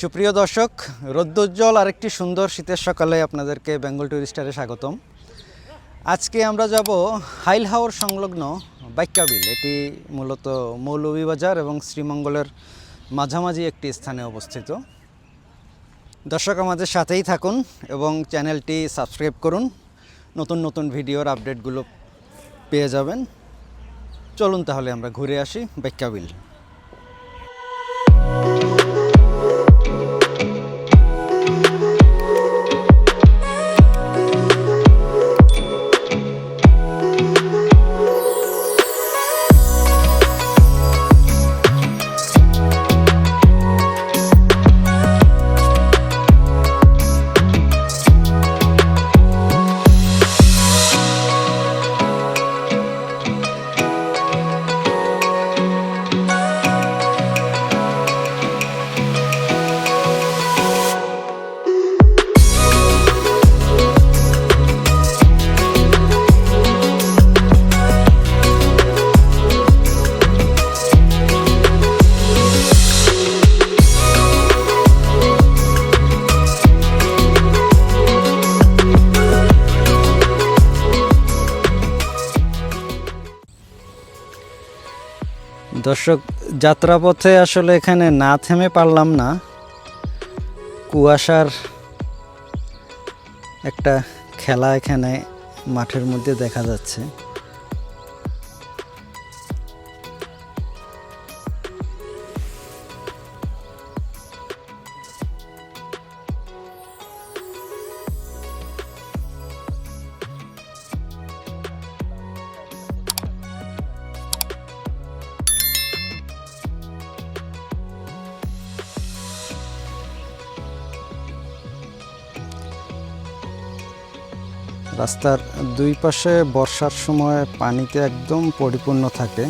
সুপ্রিয় দর্শক, রৌদ্রোজ্জ্বল আরেকটি সুন্দর শীতের সকালে আপনাদেরকে বেঙ্গল টুরিস্টারে স্বাগতম। আজকে আমরা যাব হাইলহাওর সংলগ্ন বাইকাবিল এটি মূলত মৌলভীবাজার এবং শ্রীমঙ্গলের মাঝামাঝি একটি স্থানে অবস্থিত। দর্শক, আমাদের সাথেই থাকুন এবং চ্যানেলটি সাবস্ক্রাইব করুন। নতুন নতুন ভিডিওর আপডেটগুলো পেয়ে যাবেন। চলুন তাহলে আমরা ঘুরে আসি বাইকাবিল দর্শক, যাত্রাপথে আসলে এখানে না থেমে পারলাম না। কুয়াশার একটা খেলা এখানে মাঠের মধ্যে দেখা যাচ্ছে। রাস্তার দুই পাশে বর্ষার সময় পানিতে একদম পরিপূর্ণ থাকে।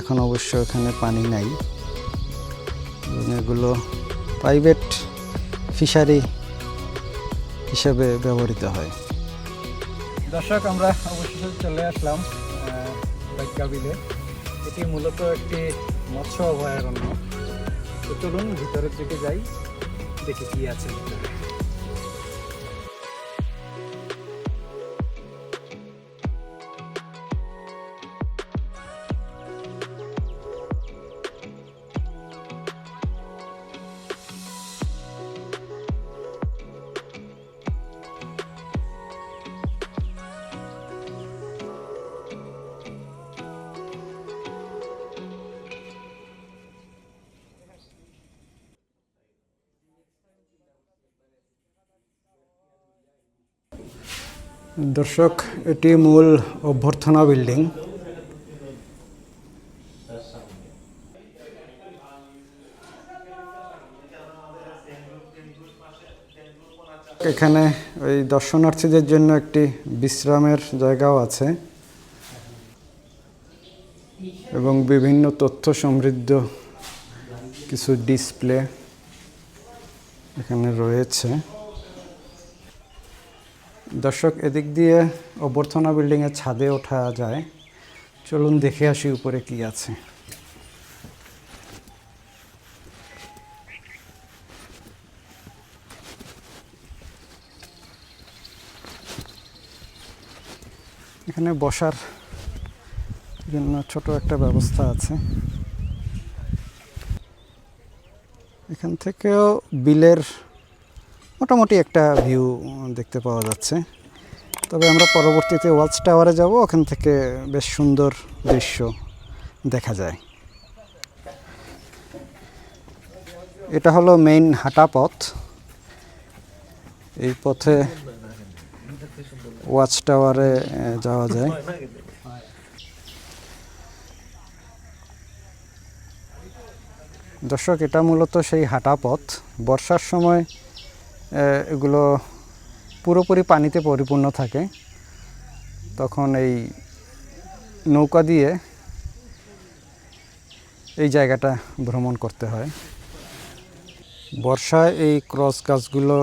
এখন অবশ্য এখানে পানি নাই। এগুলো প্রাইভেট ফিশারি হিসেবে ব্যবহৃত হয়। দর্শক, আমরা অবশেষে চলে আসলাম বিলে এটি মূলত একটি মৎস্য অভয়ারণ্য। চলুন ভিতরের দিকে যাই, দেখি কি আছে ভিতরে। দর্শক, এটি মূল অভ্যর্থনা বিল্ডিং। এখানে ওই দর্শনার্থীদের জন্য একটি বিশ্রামের জায়গাও আছে। এবং বিভিন্ন তথ্য সমৃদ্ধ কিছু ডিসপ্লে এখানে রয়েছে। দর্শক, এদিক দিয়ে অভ্যর্থনা বিল্ডিংয়ের ছাদে ওঠা যায়। চলুন দেখে আসি উপরে কি আছে। এখানে বসার জন্য ছোট একটা ব্যবস্থা আছে। এখান থেকেও বিলের মোটামুটি একটা ভিউ দেখতে পাওয়া যাচ্ছে। তবে আমরা পরবর্তীতে ওয়াচ টাওয়ারে যাব, ওখান থেকে বেশ সুন্দর দৃশ্য দেখা যায়। এটা হলো মেইন হাঁটা পথ। এই পথে ওয়াচ টাওয়ারে যাওয়া যায়। দর্শক, এটা মূলত সেই হাঁটা পথ। বর্ষার সময় এগুলো পুরোপুরি পানিতে পরিপূর্ণ থাকে। তখন এই নৌকা দিয়ে এই জায়গাটা ভ্রমণ করতে হয়। বর্ষায় এই ক্রস গাছগুলো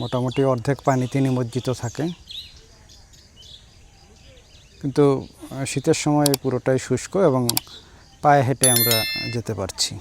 মোটামুটি অর্ধেক পানিতে নিমজ্জিত থাকে। কিন্তু শীতের সময় পুরোটাই শুষ্ক এবং পায়ে হেঁটে আমরা যেতে পারছি।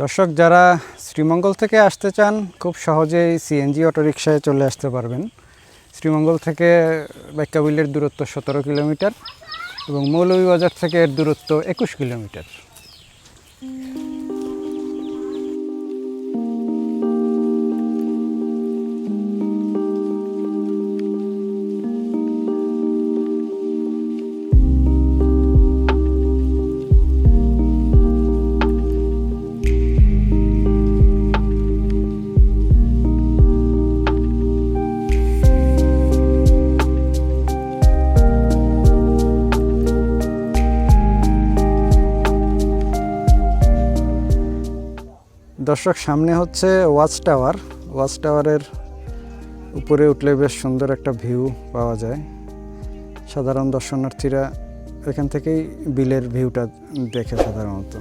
দর্শক, যারা শ্রীমঙ্গল থেকে আসতে চান, খুব সহজেই সিএনজি অটোরিকশায় চলে আসতে পারবেন। শ্রীমঙ্গল থেকে বাইকাবিলের দূরত্ব সতেরো কিলোমিটার এবং মৌলভীবাজার থেকে এর দূরত্ব একুশ কিলোমিটার। দর্শক, সামনে হচ্ছে ওয়াচ টাওয়ার। ওয়াচ টাওয়ারের উপরে উঠলে বেশ সুন্দর একটা ভিউ পাওয়া যায়। সাধারণ দর্শনার্থীরা এখান থেকেই বিলের ভিউটা দেখে সাধারণত।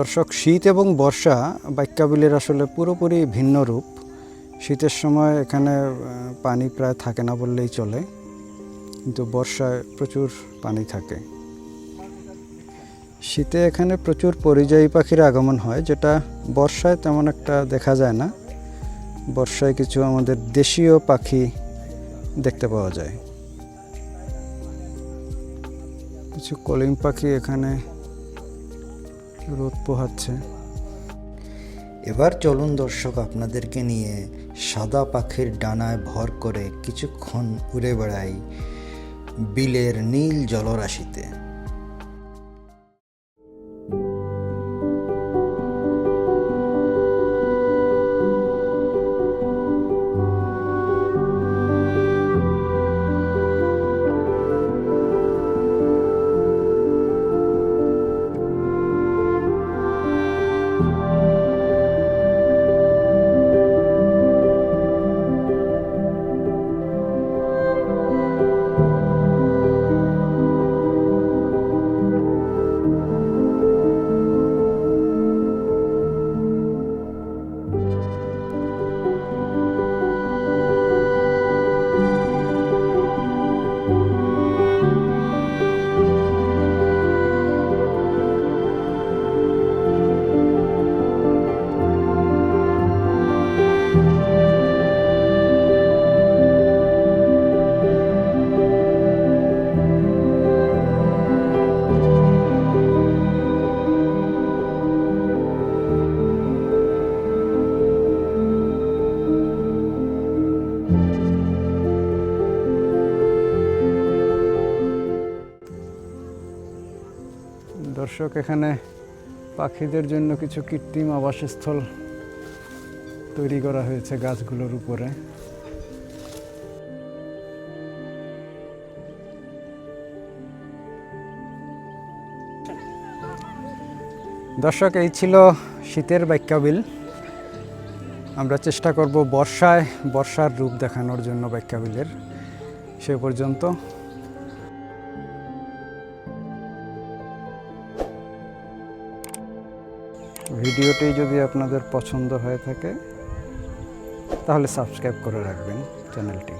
দর্শক, শীত এবং বর্ষা বাক্যাবিলের আসলে পুরোপুরি ভিন্ন রূপ। শীতের সময় এখানে পানি প্রায় থাকে না বললেই চলে, কিন্তু বর্ষায় প্রচুর পানি থাকে। শীতে এখানে প্রচুর পরিযায়ী পাখির আগমন হয়, যেটা বর্ষায় তেমন একটা দেখা যায় না। বর্ষায় কিছু আমাদের দেশীয় পাখি দেখতে পাওয়া যায়। কিছু কলিম পাখি এখানে রোদ পোহাচ্ছে। এবার চলুন দর্শক, আপনাদেরকে নিয়ে সাদা পাখির ডানায় ভর করে কিছুক্ষণ উড়ে বেড়াই বিলের নীল জলরাশিতে। দর্শক, এখানে পাখিদের জন্য কিছু কৃত্রিম আবাসস্থল তৈরি করা হয়েছে গাছগুলোর উপরে। দর্শক, এই ছিল শীতের বাক্যাবিল আমরা চেষ্টা করব বর্ষায়, বর্ষার রূপ দেখানোর জন্য বাক্যাবিলের সে পর্যন্ত ভিডিওটি যদি আপনাদের পছন্দ হয়ে থাকে তাহলে সাবস্ক্রাইব করে রাখবেন চ্যানেলটি।